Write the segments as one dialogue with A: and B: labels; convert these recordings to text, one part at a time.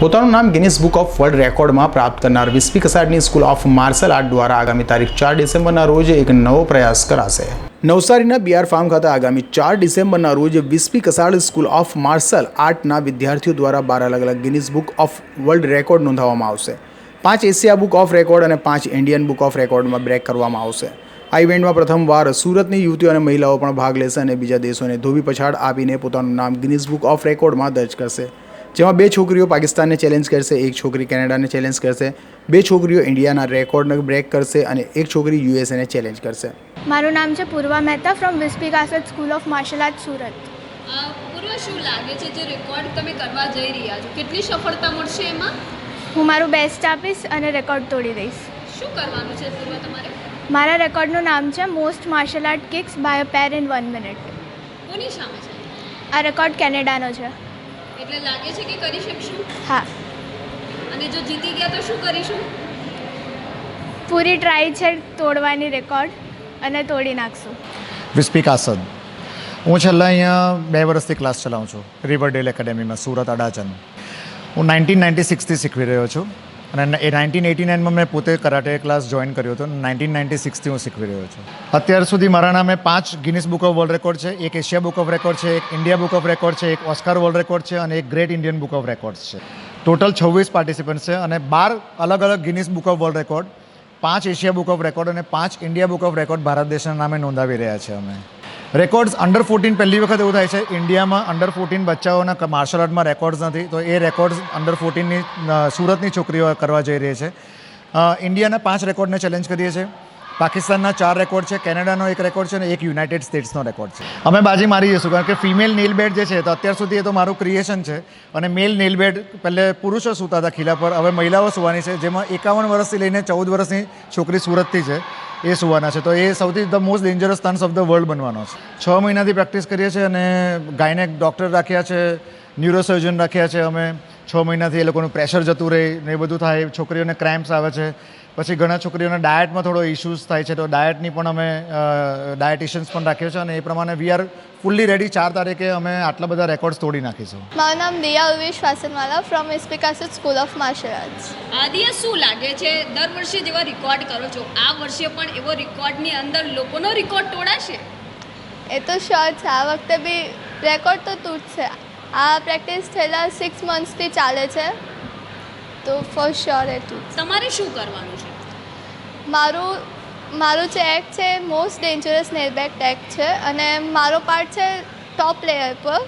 A: પોતાનું નામ Guinness book of world રેકોર્ડમાં પ્રાપ્ત કરનાર વિસ્પી કસાડની સ્કૂલ ઓફ માર્શલ આર્ટ દ્વારા આગામી તારીખ ચાર ડિસેમ્બરના રોજ એક નવો પ્રયાસ કરાશે. નવસારીના બીઆર ફાર્મ ખાતે આગામી ચાર ડિસેમ્બરના રોજ Vispi Kasad school of martial આર્ટના વિદ્યાર્થીઓ દ્વારા બાર અલગ અલગ Guinness book of world record નોંધાવવામાં આવશે. પાંચ એશિયા બુક ઓફ રેકોર્ડ અને પાંચ ઇન્ડિયન બુક ઓફ રેકોર્ડમાં બ્રેક કરવામાં આવશે. આ ઇવેન્ટમાં પ્રથમવાર સુરતની યુવતીઓ અને મહિલાઓ પણ ભાગ લેશે અને બીજા દેશોને ધોબી પછાડ આપીને પોતાનું નામ ગિનિસ બુક ઓફ રેકોર્ડમાં દર્જ કરશે. જેમાં બે છોકરીઓ પાકિસ્તાનને ચેલેન્જ કરશે એક છોકરી કેનેડાને ચેલેન્જ કરશે બે છોકરીઓ ઇન્ડિયાના રેકોર્ડને બ્રેક કરશે અને એક છોકરી યુએસએને ચેલેન્જ કરશે.
B: મારું નામ છે Purva Mehta from Vispi Kasad school of martial art Surat.
C: અ, પૂર્વ શું લાગે છે જે રેકોર્ડ તમે કરવા જઈ રહ્યા છો? કેટલી સફળતા મળશે એમાં?
B: હું મારું બેસ્ટ આપીશ અને રેકોર્ડ તોડી દઈશ.
C: શું કરવાનું છે પૂર્વ તમારે?
B: મારા રેકોર્ડનું નામ છે most martial art kicks by a pair in one minute
C: કોની સામે છે?
B: આ રેકોર્ડ કેનેડાનો છે.
C: એટલે લાગે છે કે કરી શકશું?
B: હા.
C: અને જો જીતી ગયા તો શું કરીશું?
B: પૂરી ટ્રાય છે તોડવાની રેકોર્ડ અને તોડી નાખશું.
D: વિસ્પી આસદ હું છેલ્લા અહીંયા બે વર્ષથી ક્લાસ ચલાવું છું. રિવરડેલ એકેડેમીમાં સુરત અડાચન હું નાઇન્ટીન નાઇન્ટી સિક્સથી શીખવી રહ્યો છું. અને એ નાઇન્ટીન એટી નાઇનમાં મેં પોતે કરાટે ક્લાસ જોઈન કર્યો હતો. નાઇન્ટીન નાઇન્ટી સિક્સથી હું શીખવી રહ્યો છું. અત્યાર સુધી મારા નામે પાંચ Guinness book of world record છે. એક એશિયા બુક ઓફ રેકોર્ડ છે, એક ઇન્ડિયા બુક ઓફ રેકોર્ડ છે, એક ઓસ્કાર વર્લ્ડ રેકોર્ડ છે અને એક great Indian book of records છે. ટોટલ છવ્વીસ પાર્ટિસિપન્ટ છે અને બાર અલગ અલગ Guinness book of world record પાંચ એશિયા બુક ઓફ રેકોર્ડ અને પાંચ India book of record Bharat દેશના નામે નોંધાવી રહ્યા છે અમે. રેકોર્ડ્સ અંડર ફોર્ટીન પહેલી વખત એવું થાય છે ઇન્ડિયામાં અંડર ફોર્ટીન બચ્ચાઓના માર્શલ આર્ટમાં રેકોર્ડ્સ નથી. તો એ રેકોર્ડ્સ અંડર ફોર્ટીનની સુરતની છોકરીઓ કરવા જઈ રહી છે. ઇન્ડિયાના પાંચ રેકોર્ડને ચેલેન્જ કરીએ છીએ. પાકિસ્તાનના ચાર રેકોર્ડ છે, કેનેડાનો એક રેકોર્ડ છે અને એક યુનાઇટેડ સ્ટેટ્સનો રેકોર્ડ છે. અમે બાજી મારી જઈશું, કારણ કે ફિમેલ નેલ બેડ જે છે, તો અત્યાર સુધી એ તો મારું ક્રિએશન છે અને મેલ નેલ બેડ પહેલે પુરુષો સૂતા હતા ખીલા પર, હવે મહિલાઓ સુવાની છે, જેમાં એકાવન વર્ષથી લઈને ચૌદ વર્ષની છોકરી સુરતથી છે, એ સુવાના છે. તો એ સૌથી the most dangerous stunts of the world બનવાનો છે. છ મહિનાથી પ્રેક્ટિસ કરીએ છીએ અને ગાયનેક ડૉક્ટર રાખ્યા છે, ન્યુરોસર્જન રાખ્યા છે અમે. છ મહિનાથી એ લોકોનું પ્રેશર જતું રહે ને એ બધું થાય, છોકરીઓને ક્રેમ્પ્સ આવે છે. પછી ઘણા છોકરીઓને ડાયટમાં થોડો ઇશ્યુઝ થાય છે તો ડાયટની પણ અમે ડાયટિશિયન્સ પણ રાખ્યો છે અને એ પ્રમાણે વી આર ફૂલ્લી રેડી ચાર તારીખે અમે આટલા બધા રેકોર્ડ્સ તોડી નાખીશું.
E: મારું નામ Diya Uvesh Vasanwala from Vispi Kasad school of martial arts
C: Adiya શું લાગે છે? દર વર્ષે જેવા રેકોર્ડ કરો છો? આ વર્ષે પણ એવો રેકોર્ડની અંદર લોકોનો રેકોર્ડ તોડાશે?
E: એ તો શ્યોર છે. આ વખતે બી રેકોર્ડ તો તૂટશે. આ પ્રેક્ટિસ થયેલા સિક્સ મંથ્સથી ચાલે છે. તો ફોર શ્યોર એટ તૂટશે
C: તમારે શું કરવાનું છે?
E: મારું મારું જે એક્ટ છે મોસ્ટ ડેન્જરસ નેલબેક ટેક છે અને મારો પાર્ટ છે ટોપ લેયર પર.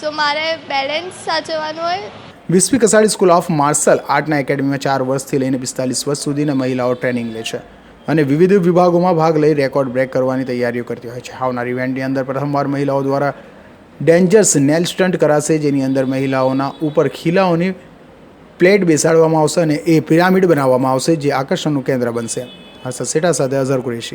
E: સો મારે બેલેન્સ સાચવવાનું હોય.
A: Vishwi Kasadi school of martial આર્ટના એકેડમીમાં ચાર વર્ષથી લઈને પિસ્તાલીસ વર્ષ સુધીના મહિલાઓ ટ્રેનિંગ લે છે અને વિવિધ વિભાગોમાં ભાગ લઈ રેકોર્ડ બ્રેક કરવાની તૈયારીઓ કરતી હોય છે. આવનાર ઇવેન્ટની અંદર પ્રથમવાર મહિલાઓ દ્વારા ડેન્જર્સ નેલ સ્ટન્ટ કરાશે જેની અંદર મહિલાઓના ઉપર ખીલાઓની પ્લેટ બેસાડવામાં આવશે અને એ પિરામિડ બનાવવામાં આવશે જે આકર્ષણનું કેન્દ્ર બનશે. હર્ષદ સેટા સાથે અઝર કુરેશી.